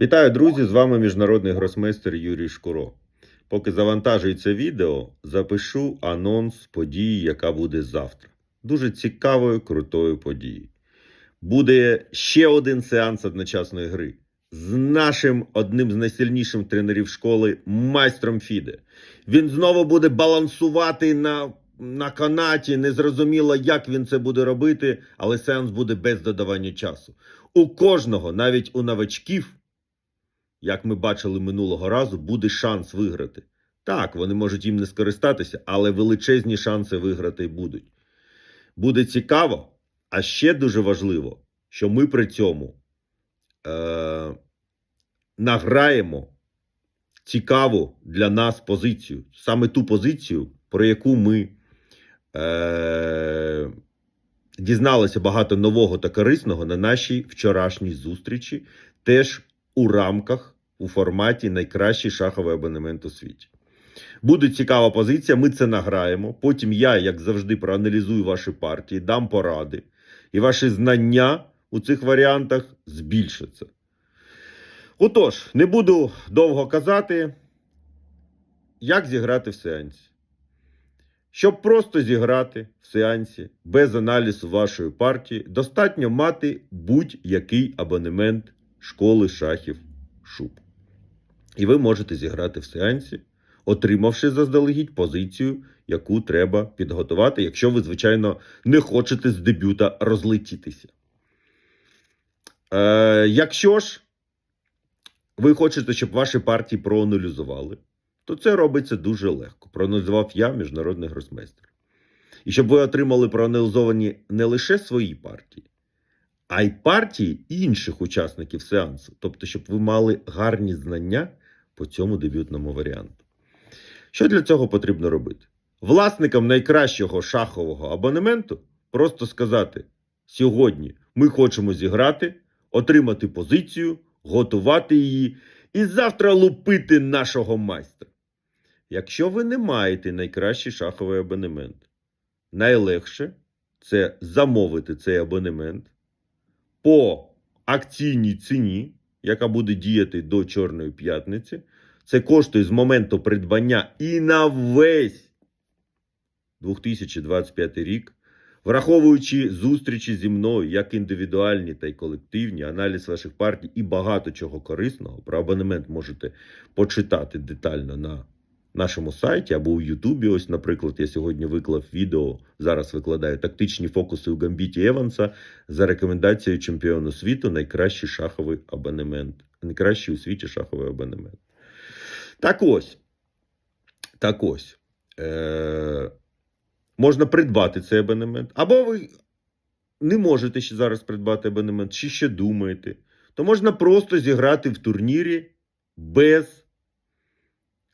Вітаю, друзі! З вами міжнародний гросмейстер Юрій Шкуро. Поки завантажується відео, запишу анонс події, яка буде завтра. Дуже цікавою, крутою подією. Буде ще один сеанс одночасної гри з нашим одним з найсильніших тренерів школи, майстром Фіде. Він знову буде балансувати на, на канаті. Незрозуміло, як він це буде робити, але сеанс буде без додавання часу. У кожного, навіть у новачків, як ми бачили минулого разу, буде шанс виграти. Так, вони можуть їм не скористатися, але величезні шанси виграти будуть. Буде цікаво, а ще дуже важливо, що ми при цьому е- награємо цікаву для нас позицію. Саме ту позицію, про яку ми е- дізналися багато нового та корисного на нашій вчорашній зустрічі, теж у рамках у форматі найкращий шаховий абонемент у світі. Буде цікава позиція, ми це награємо. Потім я, як завжди, проаналізую ваші партії, дам поради, і ваші знання у цих варіантах збільшаться. Отож, не буду довго казати, як зіграти в сеансі. Щоб просто зіграти в сеансі без аналізу вашої партії, достатньо мати будь-який абонемент школи шахів шуб. І ви можете зіграти в сеансі, отримавши заздалегідь позицію, яку треба підготувати, якщо ви, звичайно, не хочете з дебюта розлетітися. Е, якщо ж ви хочете, щоб ваші партії проаналізували, то це робиться дуже легко. Проаналізував я, міжнародний гросмейстер. І щоб ви отримали проаналізовані не лише свої партії, а й партії інших учасників сеансу. Тобто, щоб ви мали гарні знання по цьому дебютному варіанту. Що для цього потрібно робити? Власникам найкращого шахового абонементу просто сказати: сьогодні ми хочемо зіграти, отримати позицію, готувати її і завтра лупити нашого майстра. Якщо ви не маєте найкращий шаховий абонемент, найлегше це замовити цей абонемент по акційній ціні, яка буде діяти до Чорної п'ятниці. Це коштує з моменту придбання і на весь 2025 рік, враховуючи зустрічі зі мною, як індивідуальні, та й колективні, аналіз ваших партій і багато чого корисного. Про абонемент можете почитати детально на нашому сайті або у Ютубі. Ось, наприклад, я сьогодні виклав відео. Зараз викладаю тактичні фокуси у Гамбіті Еванса за рекомендацією чемпіону світу найкращий шаховий абонемент. Найкращий у світі шаховий абонемент. Так ось. Так ось. Е- можна придбати цей абонемент. Або ви не можете ще зараз придбати абонемент, чи ще думаєте, то можна просто зіграти в турнірі без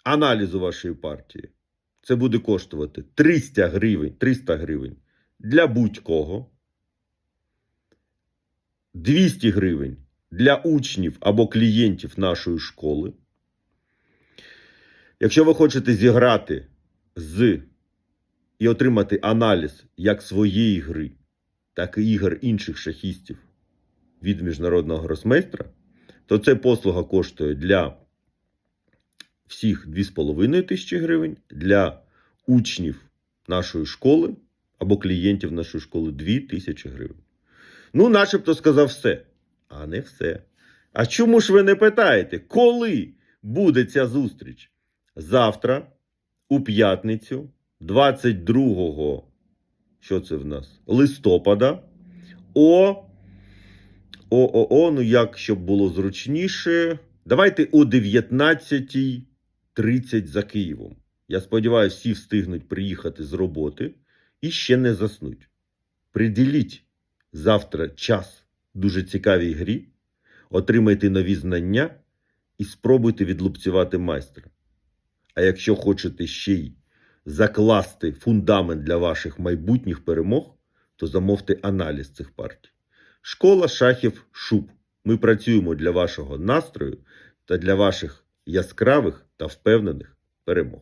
аналізу вашої партії. Це буде коштувати 300 гривень, 300 гривень для будь-кого. 200 гривень для учнів або клієнтів нашої школи. Якщо ви хочете зіграти з і отримати аналіз як своєї гри, так і ігор інших шахістів від міжнародного гросмейстра, то ця послуга коштує для всіх 2,5 тисячі гривень, для учнів нашої школи або клієнтів нашої школи 2 тисячі гривень. Ну, начебто сказав все. А не все. А чому ж ви не питаєте, коли буде ця зустріч? Завтра, у п'ятницю, 22 що це в нас? листопада, о, о, о, о, ну як щоб було зручніше. Давайте о 19.30 за Києвом. Я сподіваюся, всі встигнуть приїхати з роботи і ще не заснуть. Приділіть завтра час дуже цікавій грі, отримайте нові знання і спробуйте відлупцювати майстра. А якщо хочете ще й закласти фундамент для ваших майбутніх перемог, то замовте аналіз цих партій. Школа шахів шуб. Ми працюємо для вашого настрою та для ваших яскравих та впевнених перемог.